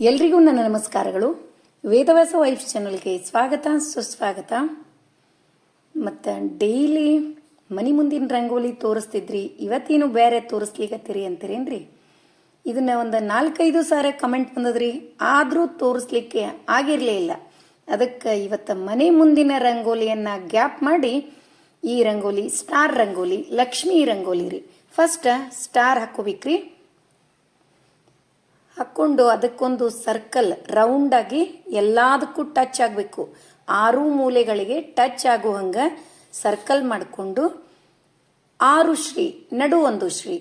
ಎಲ್ರಿಗೂ ನನ್ನ ನಮಸ್ಕಾರಗಳು. ವೇದವ್ಯಾಸ ವೈಫ್ ಚಾನಲ್ಗೆ ಸ್ವಾಗತ, ಸುಸ್ವಾಗತ. ಮತ್ತು ಡೈಲಿ ಮನೆ ಮುಂದಿನ ರಂಗೋಲಿ ತೋರಿಸ್ತಿದ್ರಿ, ಇವತ್ತೇನು ಬೇರೆ ತೋರಿಸ್ಲಿಕ್ಕತ್ತೀರಿ ಅಂತೀರೇನ್ರಿ? ಇದನ್ನ ಒಂದು ನಾಲ್ಕೈದು ಸಾರಿ ಕಮೆಂಟ್ ಬಂದದ್ರಿ, ಆದರೂ ತೋರಿಸ್ಲಿಕ್ಕೆ ಆಗಿರಲೇ ಇಲ್ಲ. ಅದಕ್ಕೆ ಇವತ್ತು ಮನೆ ಮುಂದಿನ ರಂಗೋಲಿಯನ್ನು ಗ್ಯಾಪ್ ಮಾಡಿ, ಈ ರಂಗೋಲಿ ಸ್ಟಾರ್ ರಂಗೋಲಿ, ಲಕ್ಷ್ಮೀ ರಂಗೋಲಿ ರೀ. ಫಸ್ಟ್ ಸ್ಟಾರ್ ಹಾಕೋಬೇಕ್ರಿ. ಹಾಕ್ಕೊಂಡು ಅದಕ್ಕೊಂದು ಸರ್ಕಲ್ ರೌಂಡಾಗಿ ಎಲ್ಲದಕ್ಕೂ ಟಚ್ ಆಗಬೇಕು. ಆರು ಮೂಲೆಗಳಿಗೆ ಟಚ್ ಆಗೋ ಹಂಗೆ ಸರ್ಕಲ್ ಮಾಡಿಕೊಂಡು ಆರು ಶ್ರೀ, ನಡು ಒಂದು ಶ್ರೀ.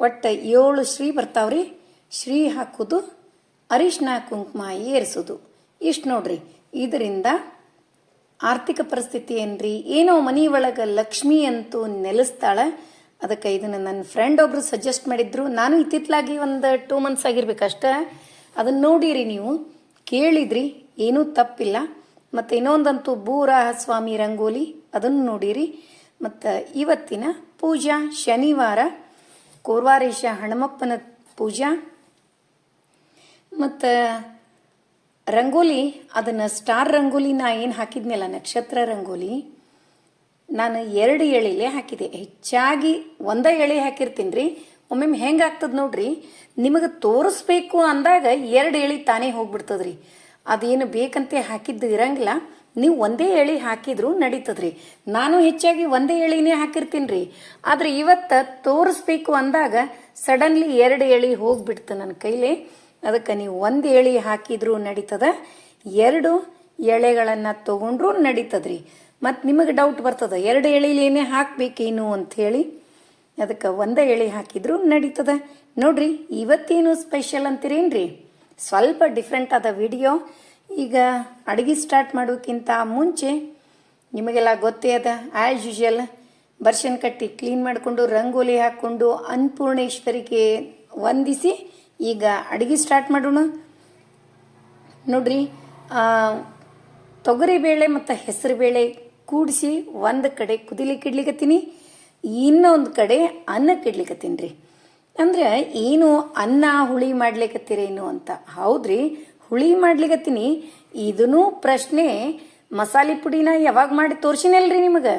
ಒಟ್ಟು ಏಳು ಶ್ರೀ ಬರ್ತಾವ್ರಿ. ಶ್ರೀ ಹಾಕೋದು ಅರಿಶಿನ ಕುಂಕುಮ ಏರಿಸೋದು. ಇಷ್ಟು ನೋಡ್ರಿ, ಇದರಿಂದ ಆರ್ಥಿಕ ಪರಿಸ್ಥಿತಿ ಏನ್ರಿ? ಏನೋ ಮನಿ ಒಳಗೆ ಲಕ್ಷ್ಮಿ ಅಂತೂ ನೆಲೆಸ್ತಾಳ. ಅದಕ್ಕೆ ಇದನ್ನು ನನ್ನ ಫ್ರೆಂಡ್ ಒಬ್ಬರು ಸಜೆಸ್ಟ್ ಮಾಡಿದ್ರು. ನಾನು ಇತ್ತಿತ್ತಲಾಗಿ ಒಂದು ಟೂ ಮಂತ್ಸ್ ಆಗಿರ್ಬೇಕಷ್ಟ. ಅದನ್ನ ನೋಡಿರಿ ನೀವು. ಕೇಳಿದ್ರಿ. ಏನೂ ತಪ್ಪಿಲ್ಲ. ಮತ್ತು ಇನ್ನೊಂದಂತೂ ಬೂರ ಸ್ವಾಮಿ ರಂಗೋಲಿ. ಅದನ್ನು ನೋಡಿರಿ. ಮತ್ತು ಇವತ್ತಿನ ಪೂಜಾ ಶನಿವಾರ, ಕೋರ್ವಾರೇಶ ಹಣಮಪ್ಪನ ಪೂಜಾ. ಮತ್ತು ರಂಗೋಲಿ, ಅದನ್ನು ಸ್ಟಾರ್ ರಂಗೋಲಿ ನಾ ಏನು ಹಾಕಿದ್ನಲ್ಲ, ನಕ್ಷತ್ರ ರಂಗೋಲಿ. ನಾನು ಎರಡು ಎಳೆಲೆ ಹಾಕಿದೆ. ಹೆಚ್ಚಾಗಿ ಒಂದೇ ಎಳೆ ಹಾಕಿರ್ತೀನಿ ರೀ ಒಮ್ಮೊಮ್ಮೆ ಹೆಂಗೆ ಆಗ್ತದೆ ನೋಡ್ರಿ. ನಿಮಗೆ ತೋರಿಸ್ಬೇಕು ಅಂದಾಗ ಎರಡು ಎಳೆ ತಾನೇ ಹೋಗ್ಬಿಡ್ತದ್ರಿ. ಅದೇನು ಬೇಕಂತೆ ಹಾಕಿದ್ದು ಇರಂಗಿಲ್ಲ. ನೀವು ಒಂದೇ ಎಳೆ ಹಾಕಿದ್ರು ನಡೀತದ್ರಿ. ನಾನು ಹೆಚ್ಚಾಗಿ ಒಂದೇ ಎಳೆನೇ ಹಾಕಿರ್ತೀನಿ ರೀ ಆದ್ರೆ ಇವತ್ತು ತೋರಿಸ್ಬೇಕು ಅಂದಾಗ ಸಡನ್ಲಿ ಎರಡು ಎಳೆ ಹೋಗ್ಬಿಡ್ತು ನನ್ನ ಕೈಲಿ. ಅದಕ್ಕೆ ನೀವು ಒಂದು ಎಳೆ ಹಾಕಿದ್ರು ನಡೀತದ. ಎರಡು ಎಳೆಗಳನ್ನು ತಗೊಂಡ್ರು ನಡೀತದ್ರಿ. ಮತ್ತು ನಿಮಗೆ ಡೌಟ್ ಬರ್ತದೆ? ಎರಡು ಎಳಿಲೇನೆ ಹಾಕ್ಬೇಕೇನು ಅಂಥೇಳಿ ಅದಕ್ಕೆ ಒಂದೇ ಎಳೆ ಹಾಕಿದ್ರು ನಡೀತದ. ನೋಡ್ರಿ, ಇವತ್ತೇನು ಸ್ಪೆಷಲ್ ಅಂತೀರೇನ್ರಿ? ಸ್ವಲ್ಪ ಡಿಫ್ರೆಂಟ್ ಆದ ವಿಡಿಯೋ ಈಗ ಅಡುಗೆ ಸ್ಟಾರ್ಟ್ ಮಾಡೋಕ್ಕಿಂತ ಮುಂಚೆ ನಿಮಗೆಲ್ಲ ಗೊತ್ತೇ ಅದ ಆ್ಯಸ್ ಯೂಶುವಲ್ ಬರ್ಷನ್ ಕಟ್ಟಿ ಕ್ಲೀನ್ ಮಾಡಿಕೊಂಡು ರಂಗೋಲಿ ಹಾಕ್ಕೊಂಡು ಅನ್ನಪೂರ್ಣೇಶ್ವರಿಗೆ ವಂದಿಸಿ ಈಗ ಅಡುಗೆ ಸ್ಟಾರ್ಟ್ ಮಾಡೋಣ. ನೋಡ್ರಿ ತೊಗರಿಬೇಳೆ ಮತ್ತು ಹೆಸರುಬೇಳೆ ಕೂಡಿಸಿ ಒಂದು ಕಡೆ ಕುದಿಲಿಕ್ಕೆ ಇಡ್ಲಿಕತ್ತೀನಿ ಇನ್ನೊಂದು ಕಡೆ ಅನ್ನಕ್ಕೆ ಇಡ್ಲಿಕತ್ತೀನಿ ರೀ ಅಂದ್ರೆ ಏನು ಅನ್ನ ಹುಳಿ ಮಾಡ್ಲಿಕ್ಕತ್ತೀರೇನು ಅಂತ? ಹೌದ್ರಿ, ಹುಳಿ ಮಾಡ್ಲಿಕತ್ತೀನಿ ಇದೂ ಪ್ರಶ್ನೆ ಮಸಾಲೆ ಪುಡಿನ ಯಾವಾಗ ಮಾಡಿ ತೋರ್ಸಿನಲ್ರಿ ನಿಮಗೆ?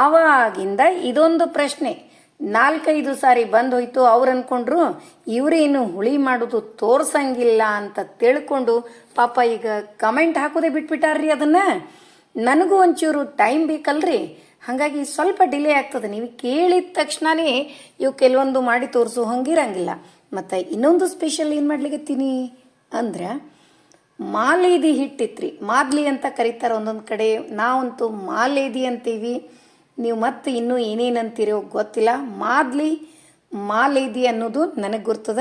ಆವಾಗಿಂದ ಇದೊಂದು ಪ್ರಶ್ನೆ. ನಾಲ್ಕೈದು ಸಾರಿ ಬಂದು ಹೋಯ್ತು, ಅವ್ರು ಅನ್ಕೊಂಡ್ರು ಇವ್ರೇನು ಹುಳಿ ಮಾಡೋದು ತೋರ್ಸಂಗಿಲ್ಲ ಅಂತ ತಿಳ್ಕೊಂಡು ಪಾಪ ಈಗ ಕಮೆಂಟ್ ಹಾಕೋದೇ ಬಿಟ್ಬಿಟ್ಟಾರ್ರಿ ಅದನ್ನ. ನನಗೂ ಒಂಚೂರು ಟೈಮ್ ಬೇಕಲ್ರಿ? ಹಾಗಾಗಿ ಸ್ವಲ್ಪ ಡಿಲೇ ಆಗ್ತದೆ. ನೀವು ಕೇಳಿದ ತಕ್ಷಣನೇ ಇವು ಕೆಲವೊಂದು ಮಾಡಿ ತೋರಿಸು, ಹಂಗಿರಂಗಿಲ್ಲ. ಮತ್ತು ಇನ್ನೊಂದು ಸ್ಪೆಷಲ್ ಏನು ಮಾಡ್ಲಿಕ್ಕೆ ಅಂದ್ರೆ, ಮಾಲೇದಿ ಹಿಟ್ಟಿತ್ರಿ. ಮಾದ್ಲಿ ಅಂತ ಕರೀತಾರೆ ಒಂದೊಂದು ಕಡೆ. ನಾವಂತೂ ಮಾಲೇದಿ ಅಂತೀವಿ. ನೀವು ಮತ್ತೆ ಇನ್ನೂ ಏನೇನು ಅಂತೀರೋ ಗೊತ್ತಿಲ್ಲ. ಮಾದ್ಲಿ, ಮಾಲೇದಿ ಅನ್ನೋದು ನನಗೆ ಗುರ್ತದ.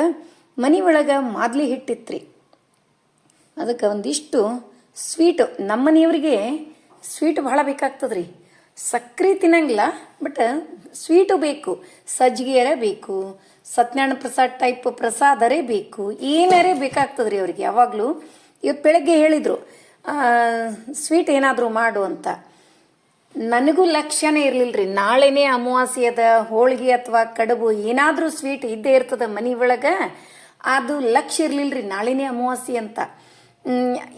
ಮನೆ ಒಳಗೆ ಮಾದ್ಲಿ ಹಿಟ್ಟಿತ್ರಿ. ಅದಕ್ಕೆ ಒಂದಿಷ್ಟು ಸ್ವೀಟು ನಮ್ಮನೆಯವರಿಗೆ ಸ್ವೀಟ್ ಭಾಳ ಬೇಕಾಗ್ತದ್ರಿ. ಸಕ್ರೆ ತಿನ್ನಂಗಿಲ್ಲ ಬಟ್ ಸ್ವೀಟು ಬೇಕು ಸಜ್ಜಿಗೆಯರೇ ಬೇಕು, ಸತ್ಯನಾರಾಯಣ ಪ್ರಸಾದ್ ಟೈಪ್ ಪ್ರಸಾದರೇ ಬೇಕು, ಏನಾರೇ ಬೇಕಾಗ್ತದ್ರಿ ಅವ್ರಿಗೆ. ಯಾವಾಗಲೂ ಇವತ್ತು ಬೆಳಗ್ಗೆ ಹೇಳಿದರು ಸ್ವೀಟ್ ಏನಾದರೂ ಮಾಡು ಅಂತ. ನನಗೂ ಲಕ್ಷ್ಯನೇ ಇರಲಿಲ್ಲ ರೀ ನಾಳೆನೇ ಅಮಾವಾಸ್ಯದ ಹೋಳಿಗೆ ಅಥವಾ ಕಡುಬು ಏನಾದರೂ ಸ್ವೀಟ್ ಇದ್ದೇ ಇರ್ತದ ಮನೆ ಒಳಗೆ ಅದು ಲಕ್ಷ್ಯ ಇರಲಿಲ್ಲ ರೀ ನಾಳೆನೇ ಅಮಾವಾಸ್ಯೆ ಅಂತ.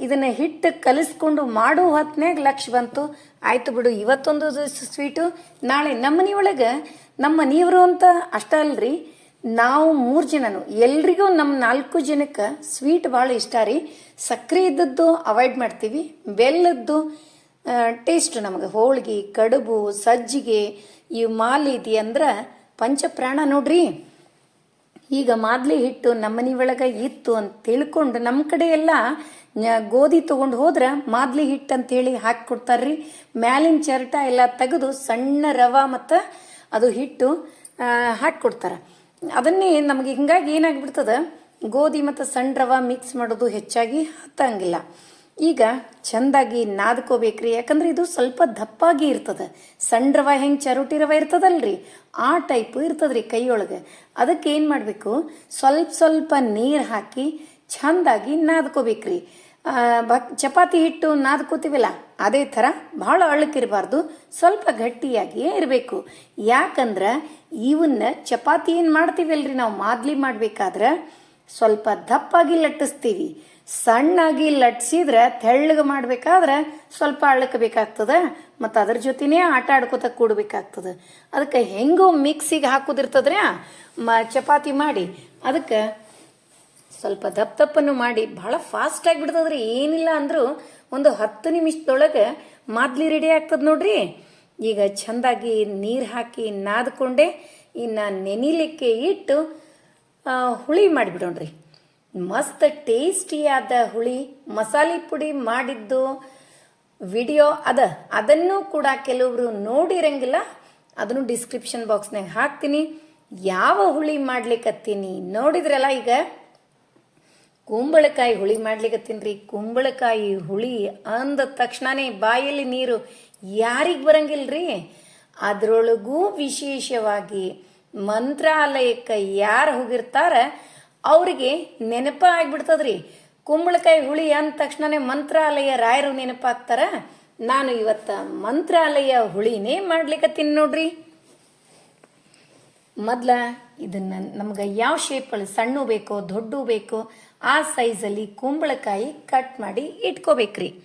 ಇದನ್ನು ಹಿಟ್ಟು ಕಲಿಸ್ಕೊಂಡು ಮಾಡೋ ಹೊತ್ನ್ಯಾಗ ಲಕ್ಷ ಬಂತು. ಆಯ್ತು ಬಿಡು, ಇವತ್ತೊಂದು ಸ್ವೀಟು, ನಾಳೆ ನಮ್ಮ ಮನೆಯೊಳಗೆ ನಮ್ಮ ಮನೆಯವರು ಅಂತ ಅಷ್ಟ ಅಲ್ರಿ. ನಾವು ಮೂರು ಜನನು, ಎಲ್ರಿಗೂ ನಮ್ಮ ನಾಲ್ಕು ಜನಕ್ಕೆ ಸ್ವೀಟ್ ಭಾಳ ಇಷ್ಟ ರೀ. ಸಕ್ಕರೆ ಇದ್ದದ್ದು ಅವಾಯ್ಡ್ ಮಾಡ್ತೀವಿ, ಬೆಲ್ಲದ್ದು ಟೇಸ್ಟ್ ನಮಗೆ, ಹೋಳ್ಗೆ, ಕಡುಬು, ಸಜ್ಜಿಗೆ, ಈ ಮಾಲಿದಿ ಅಂದ್ರೆ ಪಂಚಪ್ರಾಣ ನೋಡ್ರಿ. ಈಗ ಮಾದ್ಲಿ ಹಿಟ್ಟು ನಮ್ಮನೆ ಒಳಗೆ ಇತ್ತು ಅಂತ ತಿಳ್ಕೊಂಡು ನಮ್ಮ ಕಡೆ ಎಲ್ಲ ಗೋಧಿ ತೊಗೊಂಡು ಹೋದ್ರೆ ಮಾದ್ಲಿ ಹಿಟ್ಟು ಅಂತೇಳಿ ಹಾಕಿ ಕೊಡ್ತಾರ್ರಿ. ಮ್ಯಾಲಿನ ಚರಟ ಎಲ್ಲ ತೆಗೆದು ಸಣ್ಣ ರವ ಮತ್ತು ಅದು ಹಿಟ್ಟು ಹಾಕಿ ಕೊಡ್ತಾರೆ. ಅದನ್ನೇ ನಮಗೆ ಹಿಂಗಾಗಿ ಏನಾಗ್ಬಿಡ್ತದ, ಗೋಧಿ ಮತ್ತು ಸಣ್ಣ ರವ ಮಿಕ್ಸ್ ಮಾಡೋದು ಹೆಚ್ಚಾಗಿ ಹತ್ತಂಗಿಲ್ಲ. ಈಗ ಚೆಂದಾಗಿ ನಾದ್ಕೋಬೇಕ್ರಿ. ಯಾಕಂದ್ರೆ ಇದು ಸ್ವಲ್ಪ ದಪ್ಪಾಗಿ ಇರ್ತದೆ. ಸಣ್ಣ ರವೆ ಹೆಂಗೆ ಇರ್ತದಲ್ರಿ. ಆ ಟೈಪ್ ಇರ್ತದ್ರಿ ಕೈಯೊಳಗೆ. ಅದಕ್ಕೆ ಏನು ಮಾಡಬೇಕು? ಸ್ವಲ್ಪ ಸ್ವಲ್ಪ ನೀರು ಹಾಕಿ ಚೆಂದಾಗಿ ನಾದ್ಕೋಬೇಕ್ರಿ. ಬಕ್ ಚಪಾತಿ ಹಿಟ್ಟು ನಾದ್ಕೋತೀವಲ್ಲ, ಅದೇ ಥರ ಭಾಳ ಅಳಕಿರಬಾರ್ದು. ಸ್ವಲ್ಪ ಗಟ್ಟಿಯಾಗಿಯೇ ಇರಬೇಕು. ಯಾಕಂದ್ರೆ ಇವನ್ನ ಚಪಾತಿ ಏನು ಮಾಡ್ತೀವಲ್ರಿ? ನಾವು ಮಾದಲಿ ಮಾಡಬೇಕಾದ್ರೆ ಸ್ವಲ್ಪ ದಪ್ಪಾಗಿ ಲಟ್ಟಿಸ್ತೀವಿ. ಸಣ್ಣಾಗಿ ಲಟ್ಸಿದ್ರೆ ತೆಳ್ಳಗೆ ಮಾಡ್ಬೇಕಾದ್ರೆ ಸ್ವಲ್ಪ ಅಳ್ಳಕ್ಕೆ ಬೇಕಾಗ್ತದೆ, ಮತ್ತು ಅದ್ರ ಜೊತೆನೇ ಆಟ ಆಡ್ಕೋತ ಕೂಡಬೇಕಾಗ್ತದೆ. ಅದಕ್ಕೆ ಹೆಂಗೋ ಮಿಕ್ಸಿಗೆ ಹಾಕೋದಿರ್ತದ್ರೆ ಮ, ಚಪಾತಿ ಮಾಡಿ. ಅದಕ್ಕೆ ಸ್ವಲ್ಪ ದಪ್ಪ ದಪ್ಪನ್ನು ಮಾಡಿ. ಭಾಳ ಫಾಸ್ಟ್ ಆಗಿಬಿಡ್ತದ್ರಿ ಏನಿಲ್ಲ ಅಂದರೂ ಒಂದು ಹತ್ತು ನಿಮಿಷದೊಳಗೆ ಮಾದ್ಲಿ ರೆಡಿ ಆಗ್ತದೆ ನೋಡ್ರಿ. ಈಗ ಚೆಂದಾಗಿ ನೀರು ಹಾಕಿ ನಾದ್ಕೊಂಡೆ, ಇನ್ನು ನೆನಿಲಿಕ್ಕೆ ಇಟ್ಟು ಹುಳಿ ಮಾಡಿಬಿಡೋಣ್ರಿ. ಮಸ್ತ್ ಟೇಸ್ಟಿಯಾದ ಹುಳಿ ಮಸಾಲೆ ಪುಡಿ ಮಾಡಿದ್ದು ವಿಡಿಯೋ ಅದ. ಅದನ್ನು ಕೂಡ ಕೆಲವರು ನೋಡಿರಂಗಿಲ್ಲ. ಅದನ್ನು ಡಿಸ್ಕ್ರಿಪ್ಷನ್ ಬಾಕ್ಸ್ನಾಗ ಹಾಕ್ತೀನಿ. ಯಾವ ಹುಳಿ ಮಾಡ್ಲಿಕ್ಕತ್ತೀನಿ ನೋಡಿದ್ರಲ್ಲ ಈಗ? ಕುಂಬಳಕಾಯಿ ಹುಳಿ ಮಾಡ್ಲಿಕತ್ತೀನಿ ಕುಂಬಳಕಾಯಿ ಹುಳಿ ಅಂದ ತಕ್ಷಣನೇ ಬಾಯಲ್ಲಿ ನೀರು ಯಾರಿಗೆ ಬರಂಗಿಲ್ರಿ? ಅದರೊಳಗೂ ವಿಶೇಷವಾಗಿ ಮಂತ್ರಾಲಯಕ್ಕೆ ಯಾರು ಹೋಗಿರ್ತಾರ? ಅವರಿಗೆ ನೆನಪ ಆಗ್ಬಿಡ್ತದ್ರಿ. ಕುಂಬಳಕಾಯಿ ಹುಳಿ ಅಂದ ತಕ್ಷಣನೇ ಮಂತ್ರಾಲಯ ರಾಯರು ನೆನಪಾಗ್ತಾರ. ನಾನು ಇವತ್ತ ಮಂತ್ರಾಲಯ ಹುಳಿನೇ ಮಾಡ್ಲಿಕ್ಕತ್ತೀನಿ ನೋಡ್ರಿ. ಮೊದ್ಲ ಇದನ್ನ ನಮ್ಗೆ ಯಾವ ಶೇಪಲ್ಲಿ ಸಣ್ಣ ಬೇಕೋ ದೊಡ್ಡ ಬೇಕೋ ಆ ಸೈಜಲ್ಲಿ ಕುಂಬಳಕಾಯಿ ಕಟ್ ಮಾಡಿ ಇಟ್ಕೋಬೇಕ್ರಿ.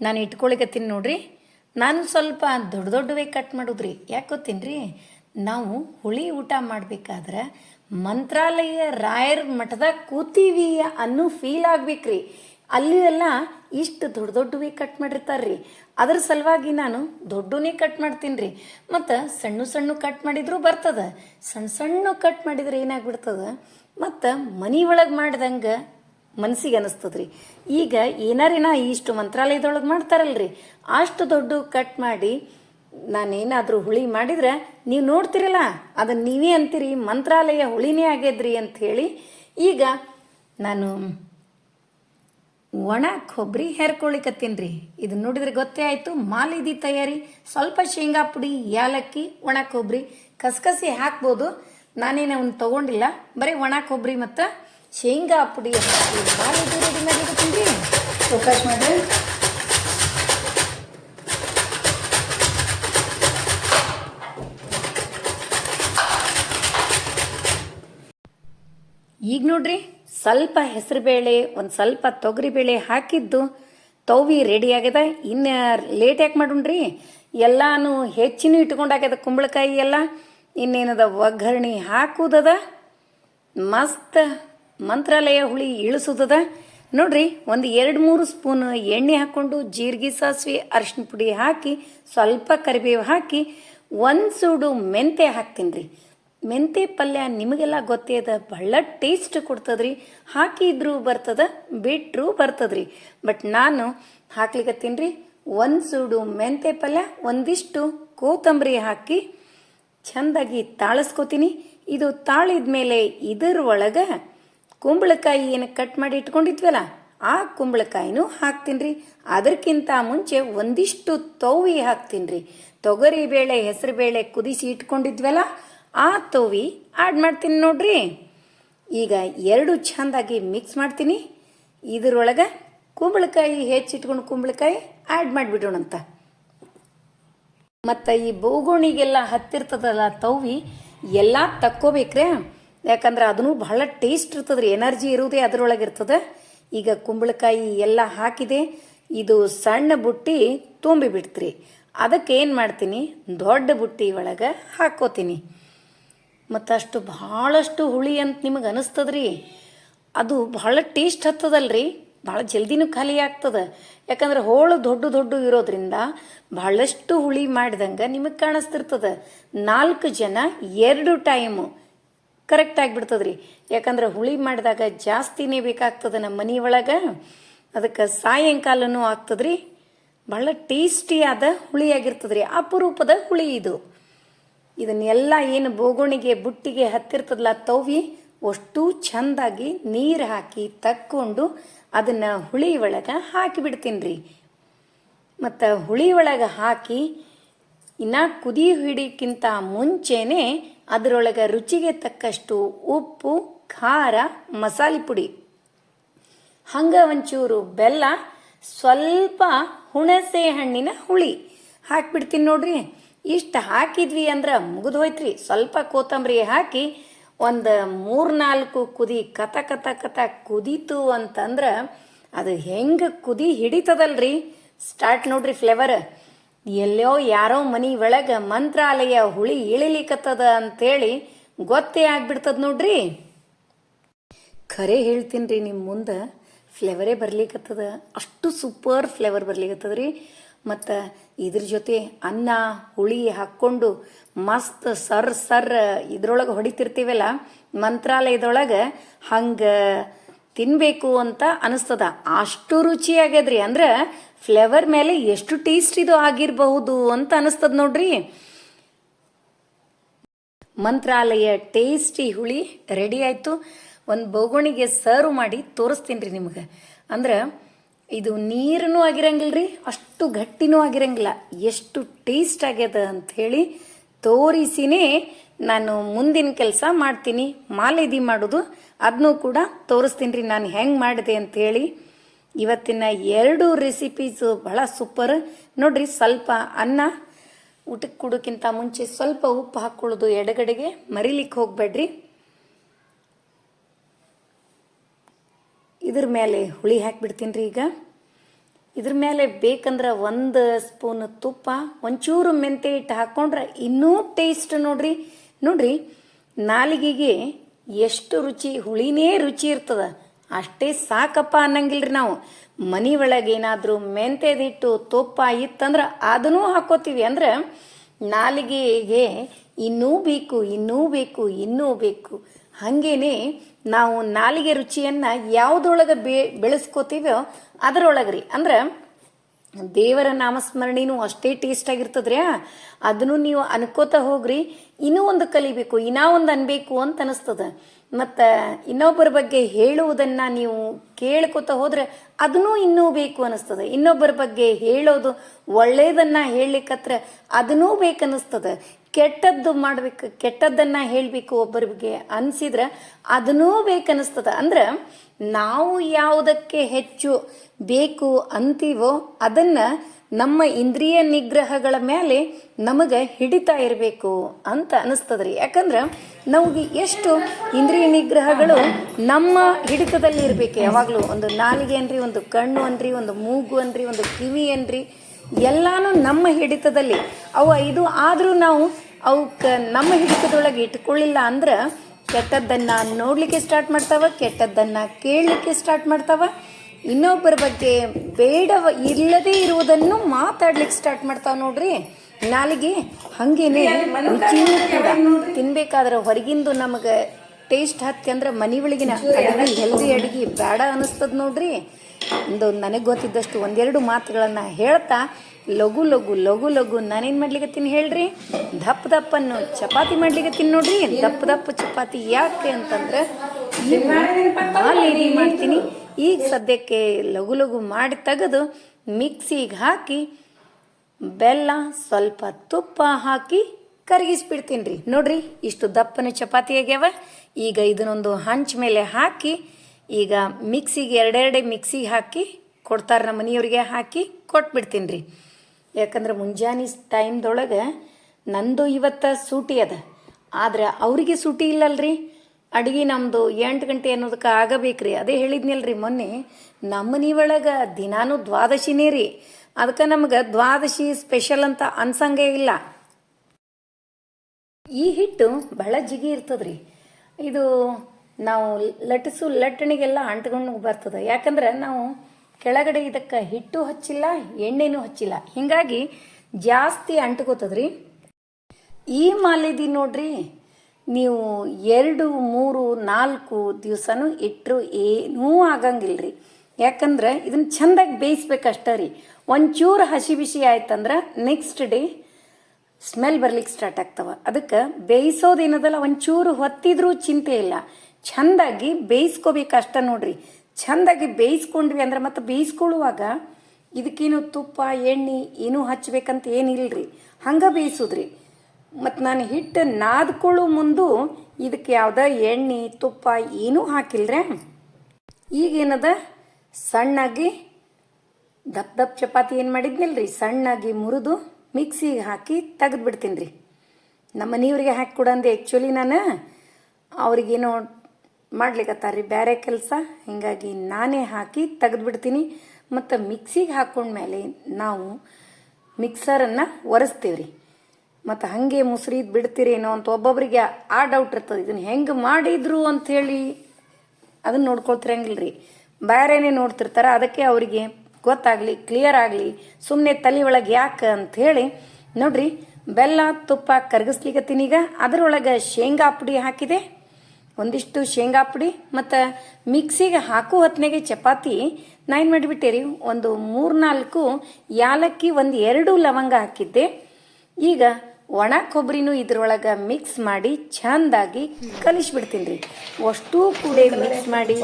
ನಾನು ಇಟ್ಕೊಳಿಕತ್ತೀನಿ ನೋಡ್ರಿ. ನಾನು ಸ್ವಲ್ಪ ದೊಡ್ಡ ದೊಡ್ಡವೇ ಕಟ್ ಮಾಡೋದ್ರಿ. ಯಾಕೆ ಗೊತ್ತೇನ್ರಿ? ನಾವು ಹುಳಿ ಊಟ ಮಾಡ್ಬೇಕಾದ್ರೆ ಮಂತ್ರಾಲಯ ರಾಯರ್ ಮಠದಾಗ ಕೂತೀವಿ ಅನ್ನೋ ಫೀಲ್ ಆಗ್ಬೇಕ್ರಿ. ಅಲ್ಲಿ ಎಲ್ಲ ಇಷ್ಟು ದೊಡ್ಡ ದೊಡ್ಡವೇ ಕಟ್ ಮಾಡಿರ್ತಾರ್ರಿ. ಅದ್ರ ಸಲುವಾಗಿ ನಾನು ದೊಡ್ಡನೇ ಕಟ್ ಮಾಡ್ತೀನಿ ರೀ ಮತ್ತು ಸಣ್ಣ ಸಣ್ಣ ಕಟ್ ಮಾಡಿದ್ರು ಬರ್ತದ. ಸಣ್ಣ ಸಣ್ಣ ಕಟ್ ಮಾಡಿದ್ರೆ ಏನಾಗ್ಬಿಡ್ತದ? ಮತ್ತು ಮನೆ ಒಳಗೆ ಮಾಡ್ದಂಗೆ ಮನ್ಸಿಗೆ ಅನಿಸ್ತದ್ರಿ. ಈಗ ಏನಾರಿನ ಇಷ್ಟು ಮಂತ್ರಾಲಯದೊಳಗೆ ಮಾಡ್ತಾರಲ್ರಿ. ಅಷ್ಟು ದೊಡ್ಡ ಕಟ್ ಮಾಡಿ ನಾನೇನಾದರೂ ಹುಳಿ ಮಾಡಿದ್ರೆ ನೀವು ನೋಡ್ತಿರಲ್ಲ ಅದನ್ನ ನೀವೇ ಅಂತೀರಿ, ಮಂತ್ರಾಲಯ ಹುಳಿನೇ ಆಗ್ಯದ್ರಿ ಅಂತ ಹೇಳಿ ಈಗ ನಾನು ಒಣ ಕೊಬ್ಬರಿ ಹೆರ್ಕೊಳಿಕತ್ತೀನಿ ರೀ. ಇದನ್ನ ನೋಡಿದ್ರೆ ಗೊತ್ತೇ ಆಯಿತು, ಮಾಲಿದಿ ತಯಾರಿ, ಸ್ವಲ್ಪ ಶೇಂಗಾ ಪುಡಿ ಏಲಕ್ಕಿ ಒಣ ಕೊಬ್ಬರಿ ಕಸಕಸಿ ಹಾಕ್ಬೋದು. ನಾನೇನು ಅವ್ನು ತೊಗೊಂಡಿಲ್ಲ, ಬರೀ ಒಣ ಕೊಬ್ಬರಿ ಮತ್ತು ಶೇಂಗಾ ಪುಡಿ ಮಾಲಿದಿ ರೆಡಿ ಮಾಡಿಕತ್ತೀನಿ ರೀ. ಮಾಡಿ ನೋಡ್ರಿ, ಸ್ವಲ್ಪ ಹೆಸರುಬೇಳೆ, ಒಂದು ಸ್ವಲ್ಪ ತೊಗರಿಬೇಳೆ ಹಾಕಿದ್ದು ತೌವಿ ರೆಡಿ ಆಗ್ಯದ. ಇನ್ನು ಲೇಟ್ ಯಾಕೆ ಮಾಡೋಣ್ರಿ? ಎಲ್ಲಾನು ಹೆಚ್ಚಿನ ಇಟ್ಕೊಂಡಾಗ್ಯದ ಕುಂಬಳಕಾಯಿ ಎಲ್ಲ. ಇನ್ನೇನದ ಒಗ್ಗರಣೆ ಹಾಕುದದ. ಮಸ್ತ್ ಮಂತ್ರಾಲಯ ಹುಳಿ ಇಳಿಸುದದ. ನೋಡ್ರಿ, ಒಂದು ಎರಡು ಮೂರು ಸ್ಪೂನ್ ಎಣ್ಣೆ ಹಾಕ್ಕೊಂಡು ಜೀರಿಗೆ ಸಾಸಿವೆ ಅರಿಶಿನ ಪುಡಿ ಹಾಕಿ, ಸ್ವಲ್ಪ ಕರಿಬೇವು ಹಾಕಿ, ಒಂದು ಸೂಡು ಮೆಂತೆ ಹಾಕ್ತೀನಿ ರೀ. ಮೆಂತೆ ಪಲ್ಯ ನಿಮಗೆಲ್ಲ ಗೊತ್ತೇ ಅದ, ಬಹಳ ಟೇಸ್ಟ್ ಕೊಡ್ತದ್ರಿ. ಹಾಕಿದ್ರು ಬರ್ತದ, ಬಿಟ್ರು ಬರ್ತದ್ರಿ. ಬಟ್ ನಾನು ಹಾಕ್ಲಿಕತ್ತೀನಿ ರೀ, ಒಂದು ಸೂಡು ಮೆಂತೆ ಪಲ್ಯ, ಒಂದಿಷ್ಟು ಕೋತಂಬರಿ ಹಾಕಿ ಚೆಂದಾಗಿ ತಾಳಿಸ್ಕೋತೀನಿ. ಇದು ತಾಳಿದ ಮೇಲೆ ಇದರ ಒಳಗೆ ಕುಂಬಳಕಾಯಿ ಏನು ಕಟ್ ಮಾಡಿ ಇಟ್ಕೊಂಡಿದ್ವಲ್ಲ, ಆ ಕುಂಬಳಕಾಯಿನೂ ಹಾಕ್ತೀನಿ ರೀ. ಅದಕ್ಕಿಂತ ಮುಂಚೆ ಒಂದಿಷ್ಟು ತೌವಿ ಹಾಕ್ತೀನಿ ರೀ. ತೊಗರಿ ಬೇಳೆ ಹೆಸರು ಬೇಳೆ ಕುದಿಸಿ ಇಟ್ಕೊಂಡಿದ್ವಲ್ಲ ಆ ತೋವಿ ಆ್ಯಡ್ ಮಾಡ್ತೀನಿ ನೋಡ್ರಿ. ಈಗ ಎರಡು ಚೆಂದಾಗಿ ಮಿಕ್ಸ್ ಮಾಡ್ತೀನಿ. ಇದರೊಳಗೆ ಕುಂಬಳಕಾಯಿ ಹೆಚ್ಚಿಟ್ಕೊಂಡು ಕುಂಬಳಕಾಯಿ ಆ್ಯಡ್ ಮಾಡಿಬಿಡೋಣಂತ. ಮತ್ತು ಈ ಬೋಗೋಣಿಗೆಲ್ಲ ಹತ್ತಿರ್ತದಲ್ಲ ತವ್ವಿ ಎಲ್ಲ ತಕ್ಕೋಬೇಕ್ರೆ. ಯಾಕಂದ್ರೆ ಅದನ್ನು ಬಹಳ ಟೇಸ್ಟ್ ಇರ್ತದ್ರಿ, ಎನರ್ಜಿ ಇರುವುದೇ ಅದರೊಳಗೆ ಇರ್ತದೆ ಈಗ ಕುಂಬಳಕಾಯಿ ಎಲ್ಲ ಹಾಕಿದೆ, ಇದು ಸಣ್ಣ ಬುಟ್ಟಿ ತುಂಬಿ ಬಿಡ್ತ್ರಿ ಅದಕ್ಕೆ ಏನು ಮಾಡ್ತೀನಿ, ದೊಡ್ಡ ಬುಟ್ಟಿ ಒಳಗೆ ಹಾಕ್ಕೋತೀನಿ. ಮತ್ತು ಅಷ್ಟು ಭಾಳಷ್ಟು ಹುಳಿ ಅಂತ ನಿಮಗೆ ಅನಿಸ್ತದ್ರಿ? ಅದು ಭಾಳ ಟೇಸ್ಟ್ ಹತ್ತದಲ್ರಿ? ಭಾಳ ಜಲ್ದಿನೂ ಖಾಲಿ ಆಗ್ತದೆ. ಯಾಕಂದ್ರೆ ಹೋಳು ದೊಡ್ಡ ದೊಡ್ಡ ಇರೋದ್ರಿಂದ ಭಾಳಷ್ಟು ಹುಳಿ ಮಾಡಿದಂಗೆ ನಿಮಗೆ ಕಾಣಿಸ್ತಿರ್ತದೆ. ನಾಲ್ಕು ಜನ ಎರಡು ಟೈಮು ಕರೆಕ್ಟ್ ಆಗಿಬಿಡ್ತದ್ರಿ. ಯಾಕಂದ್ರೆ ಹುಳಿ ಮಾಡಿದಾಗ ಜಾಸ್ತಿನೇ ಬೇಕಾಗ್ತದೆ ನಮ್ಮ ಮನೆ ಒಳಗೆ. ಅದಕ್ಕೆ ಸಾಯಂಕಾಲನೂ ಆಗ್ತದ್ರಿ. ಭಾಳ ಟೇಸ್ಟಿಯಾದ ಹುಳಿ ಆಗಿರ್ತದ್ರಿ. ಅಪರೂಪದ ಹುಳಿ ಇದು. ಇದನ್ನೆಲ್ಲ ಏನು ಬೋಗುಣಿಗೆ, ಬುಟ್ಟಿಗೆ ಹತ್ತಿರ್ತದಲ್ಲ ತವ್ವಿ, ಅಷ್ಟು ಚೆಂದಾಗಿ ನೀರು ಹಾಕಿ ತಕ್ಕೊಂಡು ಅದನ್ನು ಹುಳಿ ಒಳಗೆ ಹಾಕಿಬಿಡ್ತೀನಿ ರೀ ಮತ್ತು ಹುಳಿ ಒಳಗೆ ಹಾಕಿ ಇನ್ನು ಕುದಿ ಹಿಡಿಕ್ಕಿಂತ ಮುಂಚೆನೇ ಅದರೊಳಗೆ ರುಚಿಗೆ ತಕ್ಕಷ್ಟು ಉಪ್ಪು, ಖಾರ, ಮಸಾಲೆ ಪುಡಿ. ಹಂಗೆ ಒಂಚೂರು ಬೆಲ್ಲ, ಸ್ವಲ್ಪ ಹುಣಸೆ ಹಣ್ಣಿನ ಹುಳಿ ಹಾಕ್ಬಿಡ್ತೀನಿ ನೋಡ್ರಿ. ಇಷ್ಟು ಹಾಕಿದ್ವಿ ಅಂದ್ರೆ ಮುಗಿದು ಹೋಯ್ತ್ರಿ ಸ್ವಲ್ಪ ಕೊತ್ತಂಬರಿ ಹಾಕಿ ಒಂದು ಮೂರ್ನಾಲ್ಕು ಕುದಿ ಕತ ಕತ ಕತ ಕುದೀತು ಅಂತಂದ್ರೆ ಅದು ಹೆಂಗೆ ಕುದಿ ಹಿಡಿತದಲ್ರಿ? ಸ್ಟಾರ್ಟ್ ನೋಡ್ರಿ ಫ್ಲೇವರ್ ಎಲ್ಲೋ ಯಾರೋ ಮನಿ ಒಳಗೆ ಮಂತ್ರಾಲಯ ಹುಳಿ ಇಳಿಲಿಕತ್ತದ ಅಂತೇಳಿ ಗೊತ್ತೇ ಆಗ್ಬಿಡ್ತದ ನೋಡ್ರಿ. ಖರೆ ಹೇಳ್ತೀನಿ ರೀ ನಿಮ್ಮ ಮುಂದೆ ಫ್ಲೇವರೇ ಬರ್ಲಿಕತ್ತದ. ಅಷ್ಟು ಸೂಪರ್ ಫ್ಲೇವರ್ ಬರ್ಲಿಕತ್ತದ ರೀ ಮತ್ತು ಇದ್ರ ಜೊತೆ ಅನ್ನ, ಹುಳಿ ಹಾಕ್ಕೊಂಡು ಮಸ್ತ್ ಸರ್ ಸರ್ ಇದ್ರೊಳಗೆ ಹೊಡಿತಿರ್ತೀವಲ್ಲ, ಮಂತ್ರಾಲಯದೊಳಗೆ ಹಂಗೆ ತಿನ್ನಬೇಕು ಅಂತ ಅನಿಸ್ತದ. ಅಷ್ಟು ರುಚಿಯಾಗ್ಯದ್ರಿ ಅಂದ್ರೆ ಫ್ಲೇವರ್ ಮೇಲೆ ಎಷ್ಟು ಟೇಸ್ಟ್ ಇದು ಆಗಿರಬಹುದು ಅಂತ ಅನಿಸ್ತದ ನೋಡ್ರಿ. ಮಂತ್ರಾಲಯ ಟೇಸ್ಟಿ ಹುಳಿ ರೆಡಿ ಆಯಿತು. ಒಂದು ಬೋಗುಣಿಗೆ ಸರ್ವ್ ಮಾಡಿ ತೋರಿಸ್ತೀನಿ ರೀ ನಿಮ್ಗೆ. ಅಂದ್ರೆ ಇದು ನೀರನೂ ಆಗಿರಂಗಿಲ್ಲ ರೀ ಅಷ್ಟು ಗಟ್ಟಿನೂ ಆಗಿರಂಗಿಲ್ಲ. ಎಷ್ಟು ಟೇಸ್ಟ್ ಆಗ್ಯದ ಅಂತ ಹೇಳಿ ತೋರಿಸಿನೇ ನಾನು ಮುಂದಿನ ಕೆಲಸ ಮಾಡ್ತೀನಿ, ಮಾಲೇದಿ ಮಾಡೋದು ಅದನ್ನೂ ಕೂಡ ತೋರಿಸ್ತೀನಿ ರೀ ನಾನು ಹೆಂಗೆ ಮಾಡಿದೆ ಅಂಥೇಳಿ ಇವತ್ತಿನ ಎರಡು ರೆಸಿಪೀಸು ಬಹಳ ಸೂಪರ್ ನೋಡ್ರಿ ಸ್ವಲ್ಪ ಅನ್ನ, ಊಟಕ್ಕೆ ಕೊಡೋಕ್ಕಿಂತ ಮುಂಚೆ ಸ್ವಲ್ಪ ಉಪ್ಪು ಹಾಕ್ಕೊಳ್ಳೋದು ಎಡಗಡೆಗೆ, ಮರಿಲಿಕ್ಕೆ ಹೋಗ್ಬೇಡ್ರಿ. ಇದ್ರ ಮೇಲೆ ಹುಳಿ ಹಾಕಿಬಿಡ್ತೀನಿ ರೀ ಈಗ. ಇದ್ರ ಮೇಲೆ ಬೇಕಂದ್ರೆ ಒಂದು ಸ್ಪೂನ್ ತುಪ್ಪ, ಒಂಚೂರು ಮೆಂತೆ ಹಿಟ್ಟು ಹಾಕ್ಕೊಂಡ್ರೆ ಇನ್ನೂ ಟೇಸ್ಟ್ ನೋಡ್ರಿ. ನೋಡ್ರಿ, ನಾಲಿಗೆಗೆ ಎಷ್ಟು ರುಚಿ, ಹುಳಿನೇ ರುಚಿ ಇರ್ತದ. ಅಷ್ಟೇ ಸಾಕಪ್ಪ ಅನ್ನಂಗಿಲ್ರಿ ನಾವು. ಮನೆ ಒಳಗೆ ಏನಾದರೂ ಮೆಂತೆದಿಟ್ಟು ತುಪ್ಪ ಇತ್ತಂದ್ರೆ ಅದನ್ನೂ ಹಾಕೋತೀವಿ. ಅಂದ್ರೆ ನಾಲಿಗೆಗೆ ಇನ್ನೂ ಬೇಕು ಇನ್ನೂ ಬೇಕು ಇನ್ನೂ ಬೇಕು. ಹಾಗೇನೆ ನಾವು ನಾಲಿಗೆ ರುಚಿಯನ್ನು ಯಾವುದ್ರೊಳಗೆ ಬೆ, ಬೆಳೆಸ್ಕೋತೀವೋ ಅದರೊಳಗೆ ರೀ ಅಂದ್ರೆ ದೇವರ ನಾಮಸ್ಮರಣೆನೂ ಅಷ್ಟೇ ಟೇಸ್ಟ್ ಆಗಿರ್ತದ್ರಿ ಅದನ್ನು ನೀವು ಅನ್ಕೋತ ಹೋಗ್ರಿ. ಇನ್ನೂ ಒಂದು ಕಲಿಬೇಕು ಇನ್ನೂ ಒಂದು ಅನ್ಬೇಕು ಅಂತ ಅನಿಸ್ತದ. ಮತ್ತು ಇನ್ನೊಬ್ಬರ ಬಗ್ಗೆ ಹೇಳುವುದನ್ನು ನೀವು ಕೇಳ್ಕೊತ ಹೋದ್ರೆ ಅದನ್ನೂ ಇನ್ನೂ ಬೇಕು ಅನಿಸ್ತದೆ. ಇನ್ನೊಬ್ಬರ ಬಗ್ಗೆ ಹೇಳೋದು ಒಳ್ಳೆಯದನ್ನು ಹೇಳಲಿಕ್ಕತ್ರ ಅದನ್ನೂ ಬೇಕನ್ನಿಸ್ತದ ಕೆಟ್ಟದ್ದು ಮಾಡ್ಬೇಕು, ಕೆಟ್ಟದ್ದನ್ನ ಹೇಳಬೇಕು ಒಬ್ಬರಿಗೆ ಅನಿಸಿದ್ರೆ ಅದನ್ನೂ ಬೇಕನ್ನಿಸ್ತದ. ಅಂದ್ರೆ ನಾವು ಯಾವುದಕ್ಕೆ ಹೆಚ್ಚು ಬೇಕು ಅಂತೀವೋ ಅದನ್ನ ನಮ್ಮ ಇಂದ್ರಿಯ ನಿಗ್ರಹಗಳ ಮೇಲೆ ನಮಗೆ ಹಿಡಿತಾ ಇರಬೇಕು ಅಂತ ಅನಿಸ್ತದ್ರಿ. ಯಾಕಂದ್ರೆ ನಮಗೆ ಎಷ್ಟು ಇಂದ್ರಿಯ ನಿಗ್ರಹಗಳು ನಮ್ಮ ಹಿಡಿತದಲ್ಲಿ ಇರಬೇಕು. ಯಾವಾಗಲೂ ಒಂದು ನಾಲಿಗೆ ಅನ್ರಿ, ಒಂದು ಕಣ್ಣು ಅನ್ರಿ, ಒಂದು ಮೂಗು ಅನ್ರಿ, ಒಂದು ಕಿವಿ ಅನ್ರಿ ಎಲ್ಲಾನು ನಮ್ಮ ಹಿಡಿತದಲ್ಲಿ. ಅವು ಇದು ಆದರೂ ನಾವು ಅವಕ್ಕ ನಮ್ಮ ಹಿಡಿತದೊಳಗೆ ಇಟ್ಕೊಳ್ಳಿಲ್ಲ ಅಂದ್ರೆ ಕೆಟ್ಟದ್ದನ್ನು ನೋಡಲಿಕ್ಕೆ ಸ್ಟಾರ್ಟ್ ಮಾಡ್ತಾವ, ಕೆಟ್ಟದ್ದನ್ನು ಕೇಳಲಿಕ್ಕೆ ಸ್ಟಾರ್ಟ್ ಮಾಡ್ತಾವ. ಇನ್ನೊಬ್ಬರ ಬಗ್ಗೆ ಬೇಡವ ಇಲ್ಲದೇ ಇರುವುದನ್ನು ಮಾತಾಡ್ಲಿಕ್ಕೆ ಸ್ಟಾರ್ಟ್ ಮಾಡ್ತಾವ ನೋಡ್ರಿ. ನಾಲಿಗೆ ಹಂಗೇನೆ ರುಚಿನೂ ಕೂಡ. ತಿನ್ಬೇಕಾದ್ರೆ ಹೊರಗಿಂದು ನಮಗೆ ಟೇಸ್ಟ್ ಹತ್ತಿ ಅಂದ್ರೆ ಮನೆ ಒಳಗಿನ ಹೆಲ್ದಿ ಅಡಿಗೆ ಬೇಡ ಅನಿಸ್ತದ ನೋಡ್ರಿ. ಒಂದು ನನಗೆ ಗೊತ್ತಿದ್ದಷ್ಟು ಒಂದೆರಡು ಮಾತುಗಳನ್ನು ಹೇಳ್ತಾ ಲಘು ಲಘು ಲಘು ಲಘು ನಾನೇನು ಮಾಡ್ಲಿಕತ್ತೀನಿ ಹೇಳ್ರಿ? ದಪ್ಪ ದಪ್ಪನ್ನು ಚಪಾತಿ ಮಾಡ್ಲಿಕ್ಕತ್ತೀನಿ ನೋಡ್ರಿ. ದಪ್ಪ ದಪ್ಪ ಚಪಾತಿ ಯಾಕೆ ಅಂತಂದ್ರೆ ಮಾಡ್ತೀನಿ. ಈಗ ಸದ್ಯಕ್ಕೆ ಲಘು ಲಘು ಮಾಡಿ ತೆಗೆದು ಮಿಕ್ಸಿಗೆ ಹಾಕಿ ಬೆಲ್ಲ ಸ್ವಲ್ಪ ತುಪ್ಪ ಹಾಕಿ ಕರಗಿಸ್ಬಿಡ್ತೀನಿ ರೀ ನೋಡ್ರಿ, ಇಷ್ಟು ದಪ್ಪನ ಚಪಾತಿ ಆಗ್ಯಾವ. ಈಗ ಇದನ್ನೊಂದು ಹಂಚ್ ಮೇಲೆ ಹಾಕಿ, ಈಗ ಮಿಕ್ಸಿಗೆ ಎರಡೆರಡೆ ಮಿಕ್ಸಿಗೆ ಹಾಕಿ, ಕೊಡ್ತಾರೆ ನಮ್ಮ ಮನೆಯವ್ರಿಗೆ ಹಾಕಿ ಕೊಟ್ಬಿಡ್ತೀನಿ ರೀ ಯಾಕಂದ್ರೆ ಮುಂಜಾನೆ ಟೈಮ್ದೊಳಗೆ ನಂದು ಇವತ್ತು ಸೂಟಿ ಅದ. ಆದ್ರೆ ಅವರಿಗೆ ಸೂಟಿ ಇಲ್ಲಲ್ರಿ. ಅಡುಗೆ ನಮ್ಮದು ಎಂಟು ಗಂಟೆ ಅನ್ನೋದಕ್ಕೆ ಆಗಬೇಕು ರೀ ಅದೇ ಹೇಳಿದ್ನಲ್ರಿ ಮೊನ್ನೆ, ನಮ್ಮ ಒಳಗೆ ದಿನಾನು ದ್ವಾದಶಿನೇ ರೀ. ಅದಕ್ಕೆ ನಮ್ಗೆ ದ್ವಾದಶಿ ಸ್ಪೆಷಲ್ ಅಂತ ಅನ್ಸಂಗೇ ಇಲ್ಲ. ಈ ಹಿಟ್ಟು ಬಹಳ ಜಿಗಿ ಇರ್ತದ್ರಿ. ಇದು ನಾವು ಲಟಿಸು ಲಟ್ಟಣಿಗೆಲ್ಲ ಅಂಟ್ಕೊಂಡು ಬರ್ತದೆ. ಯಾಕಂದ್ರೆ ನಾವು ಕೆಳಗಡೆ ಇದಕ್ಕೆ ಹಿಟ್ಟು ಹಚ್ಚಿಲ್ಲ, ಎಣ್ಣೆನೂ ಹಚ್ಚಿಲ್ಲ. ಹಿಂಗಾಗಿ ಜಾಸ್ತಿ ಅಂಟ್ಕೋತದ್ರಿ. ಈ ಮಾಲೆದಿ ನೋಡ್ರಿ, ನೀವು ಎರಡು, ಮೂರು, ನಾಲ್ಕು ದಿವಸನೂ ಇಟ್ಟರು ಏನೂ ಆಗಂಗಿಲ್ರಿ. ಯಾಕಂದ್ರೆ ಇದನ್ನ ಚಂದಾಗಿ ಬೇಯಿಸ್ಬೇಕಷ್ಟೇ ರೀ. ಒಂಚೂರು ಹಸಿ ಬಿಸಿ ಆಯ್ತಂದ್ರೆ ನೆಕ್ಸ್ಟ್ ಡೇ ಸ್ಮೆಲ್ ಬರ್ಲಿಕ್ಕೆ ಸ್ಟಾರ್ಟ್ ಆಗ್ತವ. ಅದಕ್ಕೆ ಬೇಯಿಸೋದೇನದಲ್ಲ ಒಂಚೂರು ಹೊತ್ತಿದ್ರೂ ಚಿಂತೆ ಇಲ್ಲ. ಚಂದಾಗಿ ಬೇಯಿಸ್ಕೋಬೇಕು ಅಷ್ಟ ನೋಡ್ರಿ. ಚಂದಾಗಿ ಬೇಯಿಸ್ಕೊಂಡ್ವಿ ಅಂದ್ರೆ ಮತ್ತೆ ಬೇಯಿಸ್ಕೊಳ್ಳುವಾಗ ಇದಕ್ಕೇನು ತುಪ್ಪ, ಎಣ್ಣೆ ಏನೂ ಹಚ್ಬೇಕಂತ ಏನಿಲ್ರಿ. ಹಂಗೆ ಬೇಯಿಸೋದ್ರಿ. ಮತ್ತು ನಾನು ಹಿಟ್ಟು ನಾದ್ಕೊಳ್ಳೋ ಮುಂದು ಇದಕ್ಕೆ ಯಾವ್ದ ಎಣ್ಣೆ, ತುಪ್ಪ ಏನೂ ಹಾಕಿಲ್ರೆ. ಈಗೇನದ ಸಣ್ಣಾಗಿ ದಪ್ಪ ದಪ್ಪ ಚಪಾತಿ ಏನು ಮಾಡಿದ್ನಿಲ್ರಿ? ಸಣ್ಣಾಗಿ ಮುರಿದು ಮಿಕ್ಸಿಗೆ ಹಾಕಿ ತೆಗೆದು ಬಿಡ್ತೀನಿ ರೀ ನಮ್ಮ ಮನೆಯವ್ರಿಗೆ ಹಾಕಿ ಕೊಡಂದೆ ಆ್ಯಕ್ಚುಲಿ ನಾನು ಅವ್ರಿಗೇನೋ ಮಾಡ್ಲಿಕ್ಕತ್ತಾರ್ರಿ ಬೇರೆ ಕೆಲಸ. ಹೀಗಾಗಿ ನಾನೇ ಹಾಕಿ ತೆಗೆದ್ಬಿಡ್ತೀನಿ. ಮತ್ತು ಮಿಕ್ಸಿಗೆ ಹಾಕೊಂಡ್ಮೇಲೆ ನಾವು ಮಿಕ್ಸರನ್ನು ಒರೆಸ್ತೀವಿ ರೀ ಮತ್ತು ಹಾಗೆ ಮುಸ್ರಿದ್ ಬಿಡ್ತೀರೇನೋ ಅಂತ ಒಬ್ಬೊಬ್ಬರಿಗೆ ಆ ಡೌಟ್ ಇರ್ತದೆ. ಇದನ್ನು ಹೆಂಗೆ ಮಾಡಿದ್ರು ಅಂಥೇಳಿ ಅದನ್ನು ನೋಡ್ಕೊಳ್ತಿರಂಗಿಲ್ಲ ರೀ ಬೇರೆನೇ ನೋಡ್ತಿರ್ತಾರೆ. ಅದಕ್ಕೆ ಅವರಿಗೆ ಗೊತ್ತಾಗಲಿ ಕ್ಲಿಯರ್ ಆಗಲಿ ಸುಮ್ಮನೆ ತಲೆ ಒಳಗೆ ಯಾಕೆ ಅಂಥೇಳಿ ನೋಡ್ರಿ ಬೆಲ್ಲ ತುಪ್ಪ ಕರಗಿಸ್ಲಿಕ್ಕತ್ತೀನೀಗ ಅದರೊಳಗೆ ಶೇಂಗಾ ಪುಡಿ ಹಾಕಿದೆ. ಒಂದಿಷ್ಟು ಶೇಂಗಾ ಪುಡಿ ಮತ್ತು ಮಿಕ್ಸಿಗೆ ಹಾಕು ಹೊತ್ತನೆಗೆ ಚಪಾತಿ. ನಾ ಏನು ಮಾಡಿಬಿಟ್ಟೆ ರೀ ಒಂದು ಮೂರ್ನಾಲ್ಕು ಯಾಲಕ್ಕಿ ಒಂದು ಎರಡು ಲವಂಗ ಹಾಕಿದ್ದೆ. ಈಗ ಒಣ ಕೊಬ್ಬರಿನೂ ಇದ್ರೊಳಗೆ ಮಿಕ್ಸ್ ಮಾಡಿ ಚಂದಾಗಿ ಕಲಿಸ್ಬಿಡ್ತೀನಿ ರೀ ಅಷ್ಟೂ ಕೂಡ ಮಿಕ್ಸ್ ಮಾಡಿ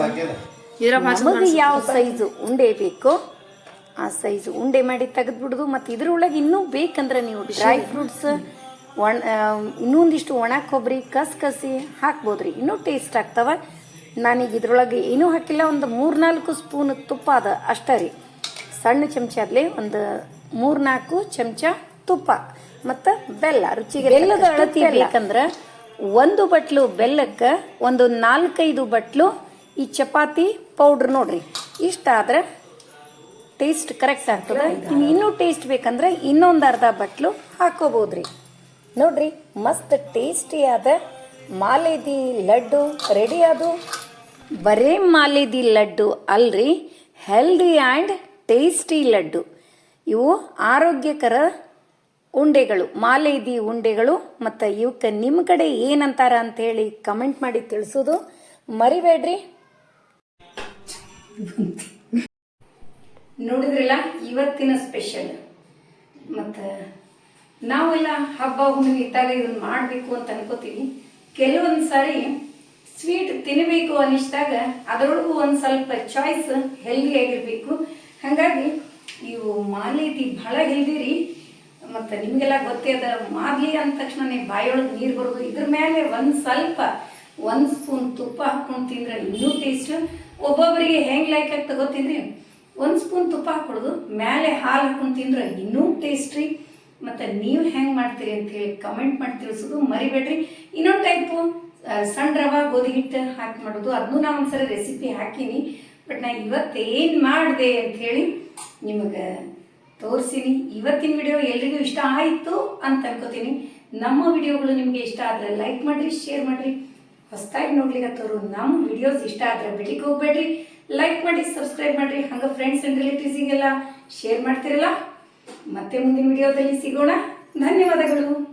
ನಮಗೆ ಯಾವ ಸೈಜು ಉಂಡೆ ಬೇಕೋ ಆ ಸೈಜ್ ಉಂಡೆ ಮಾಡಿ ತೆಗೆದ್ಬಿಡುದು. ಮತ್ತು ಇದ್ರೊಳಗೆ ಇನ್ನೂ ಬೇಕಂದ್ರೆ ನೀವು ಡ್ರೈ ಫ್ರೂಟ್ಸ್ ಒಣ ಇನ್ನೊಂದಿಷ್ಟು ಒಣ ಕೊಬ್ಬರಿ ಕಸಿ ಹಾಕ್ಬೋದ್ರಿ. ಇನ್ನೂ ಟೇಸ್ಟ್ ಆಗ್ತವ. ನಾನೀಗ ಇದ್ರೊಳಗೆ ಏನೂ ಹಾಕಿಲ್ಲ. ಒಂದು ಮೂರ್ನಾಲ್ಕು ಸ್ಪೂನ್ ತುಪ್ಪ ಅದ ಅಷ್ಟೇ ರೀ. ಸಣ್ಣ ಚಮಚ ಅಲ್ಲಿ ಒಂದು ಮೂರ್ನಾಲ್ಕು ಚಮಚ ತುಪ್ಪ. ಮತ್ತು ಬೆಲ್ಲ ರುಚಿಗೆ ಬೆಲ್ಲದ ಅಳತಿ ಬೇಕಂದ್ರೆ ಒಂದು ಬಟ್ಲು ಬೆಲ್ಲಕ್ಕೆ ಒಂದು ನಾಲ್ಕೈದು ಬಟ್ಲು ಈ ಚಪಾತಿ ಪೌಡ್ರ್ ನೋಡ್ರಿ. ಇಷ್ಟಾದ್ರೆ ಟೇಸ್ಟ್ ಕರೆಕ್ಟ್ ಆಗ್ತದೆ? ಇನ್ನು ಇನ್ನೂ ಟೇಸ್ಟ್ ಬೇಕಂದ್ರೆ ಇನ್ನೊಂದು ಅರ್ಧ ಬಟ್ಲು ಹಾಕೋಬೋದ್ರಿ. ನೋಡ್ರಿ, ಮಸ್ತ್ ಟೇಸ್ಟಿಯಾದ ಮಾಲೇದಿ ಲಡ್ಡು. ರೆಡಿ ಅದು? ಬರೇ ಮಾಲೇದಿ ಲಡ್ಡು ಅಲ್ರಿ ಹೆಲ್ದಿ ಆ್ಯಂಡ್ ಟೇಸ್ಟಿ ಲಡ್ಡು. ಇವು ಆರೋಗ್ಯಕರ ಉಂಡೆಗಳು, ಮಾಲೇದಿ ಉಂಡೆಗಳು. ಮತ್ತು ಇವಕ್ಕೆ ನಿಮ್ಮ ಕಡೆ ಏನಂತಾರ ಅಂತೇಳಿ ಕಮೆಂಟ್ ಮಾಡಿ ತಿಳಿಸೋದು ಮರಿಬೇಡ್ರಿ. ನೋಡಿದ್ರಲ್ಲ, ಇವತ್ತಿನ ಸ್ಪೆಷಲ್ ಮತ್ತು ನಾವೆಲ್ಲ ಹಬ್ಬ ಹುಣ್ಣಿಮೆ ಇದ್ದಾಗ ಇದನ್ನ ಮಾಡಬೇಕು ಅಂತ ಅನ್ಕೋತೀವಿ. ಕೆಲವೊಂದು ಸಾರಿ ಸ್ವೀಟ್ ತಿನ್ನಬೇಕು ಅನಿಸಿದಾಗ ಅದರೊಳಗೂ ಒಂದು ಸ್ವಲ್ಪ ಚಾಯ್ಸ್ ಹೆಲ್ದಿ ಆಗಿರಬೇಕು. ಹಾಗಾಗಿ ಇವು ಮಾಲೀತಿ ಭಾಳ ಹೆಲ್ದಿ ರೀ. ಮತ್ತು ನಿಮಗೆಲ್ಲ ಗೊತ್ತೇ ಅದ, ಮಾದಲಿ ಅಂದ ತಕ್ಷಣನೇ ಬಾಯೊಳಗೆ ನೀರು ಬರೋದು, ಇದ್ರ ಮೇಲೆ ಒಂದು ಸ್ವಲ್ಪ, ಒಂದು ಸ್ಪೂನ್ ತುಪ್ಪ ಹಾಕ್ಕೊಂಡು ತಿಂದ್ರೆ ಇನ್ನೂ ಟೇಸ್ಟ್ ಒಬ್ಬೊಬ್ಬರಿಗೆ ಹೆಂಗೆ ಲೈಕ್ ಆಗ್ತದೆ ಗೊತ್ತಿದ್ರಿ ಒಂದು ಸ್ಪೂನ್ ತುಪ್ಪ ಹಾಕೊಡೋದು ಮೇಲೆ ಹಾಲು ಹಾಕೊಂಡು ತಿಂದ್ರೆ ಇನ್ನೂ ಟೇಸ್ಟ್ ರೀ ಮತ್ತು ನೀವು ಹೆಂಗೆ ಮಾಡ್ತೀರಿ ಅಂತ ಹೇಳಿ ಕಮೆಂಟ್ ಮಾಡಿ ತಿಳಿಸೋದು ಮರಿಬೇಡ್ರಿ. ಇನ್ನೊಂದು ಟೈಪು ಸಣ್ಣ ರವೆ ಗೋಧಿ ಹಿಟ್ಟು ಹಾಕಿ ಮಾಡೋದು. ಅದನ್ನೂ ನಾ ಒಂದ್ಸರಿ ರೆಸಿಪಿ ಹಾಕೀನಿ. ಬಟ್ ನಾ ಇವತ್ತೇನು ಮಾಡಿದೆ ಹೇಳಿ ನಿಮಗೆ ತೋರಿಸಿನಿ. ಇವತ್ತಿನ ವಿಡಿಯೋ ಎಲ್ರಿಗೂ ಇಷ್ಟ ಆಯಿತು ಅಂತ ಅನ್ಕೋತೀನಿ. ನಮ್ಮ ವಿಡಿಯೋಗಳು ನಿಮಗೆ ಇಷ್ಟ ಆದರೆ ಲೈಕ್ ಮಾಡಿರಿ ಶೇರ್ ಮಾಡಿರಿ. ಹೊಸದಾಗಿ ತೋರು ನಮ್ಮ ವಿಡಿಯೋಸ್ ಇಷ್ಟ ಆದರೆ ಬಿಡ್ಲಿಕ್ಕೆ ಹೋಗ್ಬೇಡ್ರಿ. ಲೈಕ್ ಮಾಡಿ ಸಬ್ಸ್ಕ್ರೈಬ್ ಮಾಡಿರಿ. ಹಂಗೆ ಫ್ರೆಂಡ್ಸ್ ಆ್ಯಂಡ್ ರಿಲೇಟಿವ್ಸಿಗೆಲ್ಲ ಶೇರ್ ಮಾಡ್ತಿರಲ್ಲ? ಮತ್ತೆ ಮುಂದಿನ ವಿಡಿಯೋದಲ್ಲಿ ಸಿಗೋಣ. ಧನ್ಯವಾದಗಳು.